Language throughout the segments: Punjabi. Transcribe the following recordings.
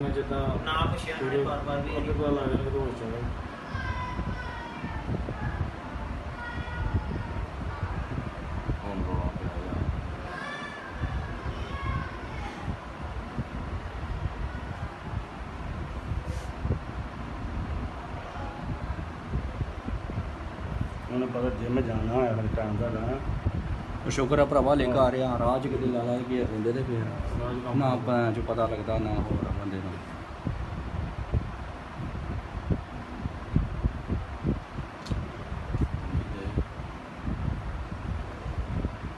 ਮੈਂ ਜਿੱਦਾਂ ਨਾ ਪੁੱਛਿਆ ਉਹਨੇ ਬਾਰ ਬਾਰ ਵੀ। ਉਹਦੇ ਕੋਲ ਲੱਗ ਰਿਹਾ ਰੋਜ਼ ਚਲੇ ਹੁਣ ਰੋਣਾ ਪਿਆ ਯਾਰ। ਉਹਨੂੰ ਪਤਾ ਜਿਮ ਜਾਣਾ ਹੋਇਆ ਫਿਰ ਟਾਈਮ ਦਾ ਨਾ। ਸ਼ੁਕਰ ਆ ਭਰਾਵਾ ਲੈ ਕੇ ਆ ਰਿਹਾ, ਰਾਹ ਕਿਤੇ ਲਾ ਕੇ ਰਹਿੰਦੇ ਤੇ ਫਿਰ। ਰਾਜ ਨਾ ਆਪਾਂ ਚ ਪਤਾ ਲੱਗਦਾ, ਨਾ ਹੋਰ ਬੰਦੇ ਨੂੰ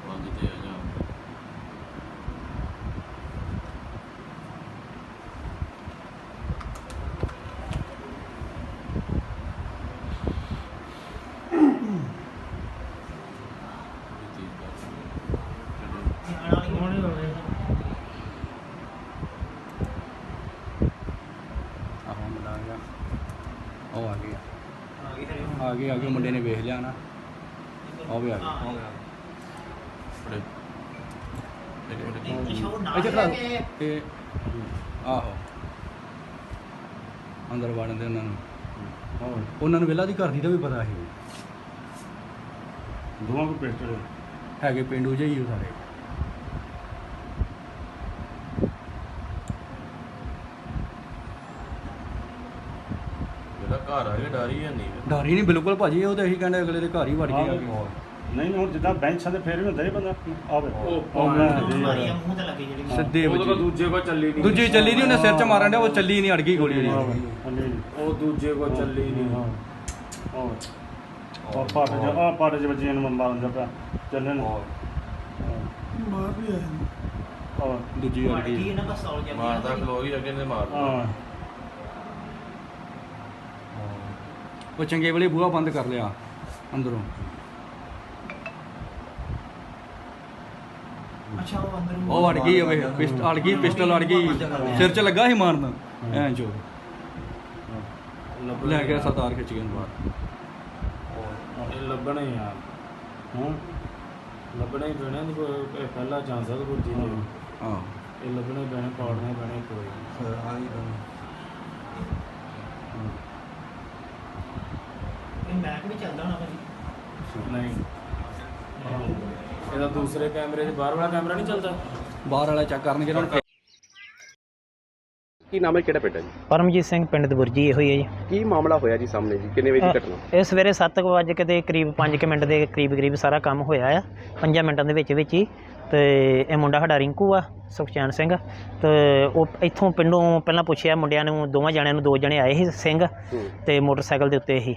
ਪੰਜ ਤੇ ਆ ਜਾ ਨਿਆਣਾ ਨਹੀਂ ਹੋਣੇ ਹੋਵੇ ਆਹੋ ਮੁੰਡਾ ਆ ਗਿਆ ਉਹ ਆ ਗਿਆ ਆ ਆ ਗਿਆ ਆ ਗਿਆ ਮੁੰਡੇ ਨੇ ਵੇਖ ਲਿਆ ਨਾ। ਉਹ ਵੀ ਆ ਗਿਆ ਹਾਂ ਫੜੇ ਇੱਕ ਮਿੰਟ ਨਹੀਂ ਸ਼ੋਰ ਨਾ। ਇੱਥੇ ਖੜਾ ਕੇ ਤੇ ਆਹੋ। ਅੰਦਰ ਵੜਨ ਦੇ ਉਹਨਾਂ ਨੂੰ। ਹੋਰ ਉਹਨਾਂ ਨੂੰ ਵੇਲਾ ਦੀ ਘਰ ਦੀ ਦਾ ਵੀ ਪਤਾ ਸੀ। ਦੋਵਾਂ ਕੋ ਪਿਸਟਲ। ਹੈਗੇ ਪਿੰਡੂ ਜਿਹੇ ਹੀ ਉਹ ਸਾਰੇ ਜਿਹੜਾ ਘਰ ਆ ਗਿਆ ਡਰ ਹੀ ਹੈ ਨਹੀਂ। ਡਰ ਹੀ ਨਹੀਂ ਬਿਲਕੁਲ ਭਾਜੀ ਉਹ ਤਾਂ ਇਹੀ ਕਹਿੰਦੇ ਅਗਲੇ ਦੇ ਘਰ ਹੀ ਵੜ ਕੇ ਆ ਗਏ ਨਹੀਂ ਹੁਣ ਜਿੱਦਾਂ ਬੈਂਚਾਂ ਤੇ ਫੇਰ ਵੀ ਹੁੰਦਾ ਹੀ ਬੰਦਾ ਆਵੇ ਉਹ ਉਹ ਮੈਂ ਉਹ ਜੀ ਮਾਰੀ ਆ ਮੂੰਹ ਤੇ ਲੱਗੀ ਜਿਹੜੀ ਸਿੱਧੇ ਵੱਜੀ। ਕੋਲ ਦੂਜੇ ਕੋ ਚੱਲੀ ਨਹੀਂ। ਦੂਜੀ ਚੱਲੀ ਨਹੀਂ ਉਹਨੇ ਸਿਰ 'ਚ ਮਾਰਨ ਡਿਆ ਉਹ ਚੱਲੀ ਨਹੀਂ ਅੜ ਗਈ ਗੋਲੀ ਉਹਦੀ ਉਹ ਦੂਜੇ ਕੋ ਚੱਲੀ ਨਹੀਂ। ਹਾਂ ਹੋਰ ਉਹ ਪਾਟ ਜਾ ਆ ਪਾਟ ਜ ਵੱਜੀ ਇਹਨੂੰ ਮਾਰਨ ਦਾ ਚੱਲਣ। ਬਾਹਰ ਵੀ ਨੇ ਹੋਰ ਦੂਜੀ ਅੜ ਮਾਰ ਗਈ। ਗਈ ਮਾਰਦਾ ਖਲੋ ਹੀ ਅੱਗੇ ਨੇ ਮਾਰ ਹਾਂ। ਉਹ ਚੰਗੇ ਵੇਲੇ ਬੂਹਾ ਬੰਦ ਕਰ ਲਿਆ ਅੰਦਰੋਂ। ਅੱਛਾ ਉਹ ਅੰਦਰ ਉਹ ਵੜ ਗਈ ਓਏ ਪਿਸਟਲ ਅੜ ਗਈ ਪਿਸਟਲ ਅੜ ਗਈ ਸਿਰ 'ਚ ਲੱਗਾ ਸੀ ਮਾਰਨ। ਐਂ ਜੋ ਲੈ ਗਿਆ ਸਰਦਾਰ ਖਿੱਚ ਕੇ ਬਾਹਰ ਲੱਭਣੇ ਯਾਰ। ਹਾਂ? ਲੱਭਣੇ ਹੀ ਪੈਣੇ ਨੇ ਕੋਈ ਪਹਿਲਾ ਚਾਂਸ ਹੈ ਕੋਈ ਚੀਜ਼ ਦਾ। ਹਾਂ। ਇਹ ਲੱਭਣੇ ਪੈਣੇ ਪਾੜਨੇ ਪੈਣੇ ਕੋਈ। ਇਹ ਮੈਕ ਵੀ ਚੱਲਦਾ ਹੋਣਾ ਭਾਜੀ। ਨਹੀਂ। ਇਹਦਾ ਦੂਸਰੇ ਕੈਮਰੇ 'ਚ ਬਾਹਰ ਵਾਲਾ ਕੈਮਰਾ ਨਹੀਂ ਚੱਲਦਾ? ਬਾਹਰ ਵਾਲਾ ਚੈੱਕ ਕਰਨਗੇ ਉਹਨਾਂ ਨੂੰ ਕੀ ਨਾਮ ਹੈ ਕਿਹੜਾ ਪਿੰਡ ਹੈ ਜੀ? ਪਰਮਜੀਤ ਸਿੰਘ ਪਿੰਡ ਦਬੁਰਜੀ ਇਹੋ ਹੀ ਹੈ ਜੀ। ਕੀ ਮਾਮਲਾ ਹੋਇਆ ਜੀ ਸਾਹਮਣੇ ਜੀ? ਕਿੰਨੇ ਵਜੇ ਦੀ ਘਟਨਾ? ਇਹ ਸਵੇਰੇ 7 ਵਜੇ ਕਿਤੇ ਕਰੀਬ 5 ਮਿੰਟ ਦੇ ਕਰੀਬ ਕਰੀਬ ਸਾਰਾ ਕੰਮ ਹੋਇਆ ਆ। 5 ਮਿੰਟਾਂ ਦੇ ਵਿੱਚ ਵਿੱਚ ਹੀ। ਤੇ ਇਹ ਮੁੰਡਾ ਸਾਡਾ ਰਿੰਕੂ ਆ ਸੁਖਚੈਨ ਸਿੰਘ। ਤੇ ਉਹ ਇੱਥੋਂ ਪਿੰਡੋਂ ਪਹਿਲਾਂ ਪੁੱਛਿਆ ਮੁੰਡਿਆਂ ਨੂੰ ਦੋਵਾਂ ਜਣਿਆਂ ਨੂੰ ਦੋ ਜਣੇ ਆਏ ਸੀ ਸਿੰਘ ਹੂੰ। ਤੇ ਮੋਟਰਸਾਈਕਲ ਦੇ ਉੱਤੇ ਹੀ।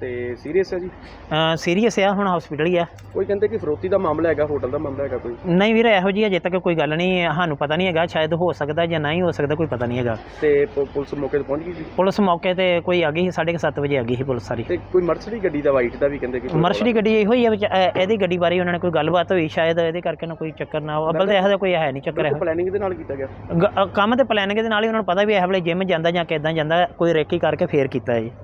ਤੇ ਸੀਰੀਅਸ ਹੈ ਜੀ? ਸੀਰੀਅਸ ਆ ਹੁਣ ਹਸਪੀਟਲ ਹੀ ਆ। ਕੋਈ ਕਹਿੰਦੇ ਕਿ ਫਰੋਤੀ ਦਾ ਮਾਮਲਾ ਹੈਗਾ ਹੋਟਲ ਦਾ ਮਾਮਲਾ ਹੈਗਾ ਕੋਈ? ਨਹੀਂ ਵੀਰ ਇਹੋ ਜਿਹੀ ਅਜੇ ਤੱਕ ਕੋਈ ਗੱਲ ਨਹੀਂ ਸਾਨੂੰ ਪਤਾ ਨਹੀਂ ਹੈਗਾ ਸ਼ਾਇਦ ਹੋ ਸਕਦਾ ਜਾਂ ਨਹੀਂ ਹੋ ਸਕਦਾ ਕੋਈ ਪਤਾ ਨਹੀਂ ਹੈਗਾ। ਤੇ ਪ- ਪੁਲਿਸ ਮੌਕੇ ਤੇ ਪਹੁੰਚ ਗਈ ਜੀ? ਪੁਲਿਸ ਮੌਕੇ ਤੇ ਕੋਈ ਆ ਗਈ ਸੀ 7:30 ਵਜੇ ਆ ਗਈ ਸੀ ਪੁਲਿਸ ਸਾਰੀ। ਤੇ ਕੋਈ ਮਰਸਡੀ ਗੱਡੀ ਦਾ ਵਾਈਟ ਦਾ ਵੀ ਕਹਿੰਦੇ ਕਿ ਕੋਈ ਮਰਸ਼ਡੀ ਗੱਡੀ ਇਹੋ ਹੀ ਆ ਵਿੱਚ ਇਹਦੀ ਗੱਡੀ ਬਾਰੇ ਉਹਨਾਂ ਨੇ ਕੋਈ ਗੱਲਬਾਤ ਹੋਈ ਸ਼ਾਇਦ ਇਹਦੇ ਕਰਕੇ ਨਾ ਕੋਈ ਚੱਕਰ ਨਾ ਹੋ ਅੱਬਲ ਤਾਂ ਇਹੋ ਜਿਹਾ ਕੋਈ ਹੈ ਨਹੀਂ ਚੱਕਰ ਇਹੋ। ਪਲੈਨਿੰਗ ਦੇ ਨਾਲ ਕੀਤਾ ਗਿਆ। ਗ- ਅ, ਕੰਮ ਤੇ ਪਲਾਨਿੰਗ ਦੇ ਨਾਲ ਹੀ ਉਹਨਾਂ ਨੂੰ ਪਤਾ ਵੀ ਇਹ ਵੇਲੇ ਜਿਮ ਜਾਂਦਾ ਜਾਂ ਕਿਦਾਂ ਜਾਂਦਾ ਕੋਈ ਰੇਕੀ ਕਰਕੇ ਫੇਰ ਕੀਤਾ ਹੈ ਜੀ ਹੂੰ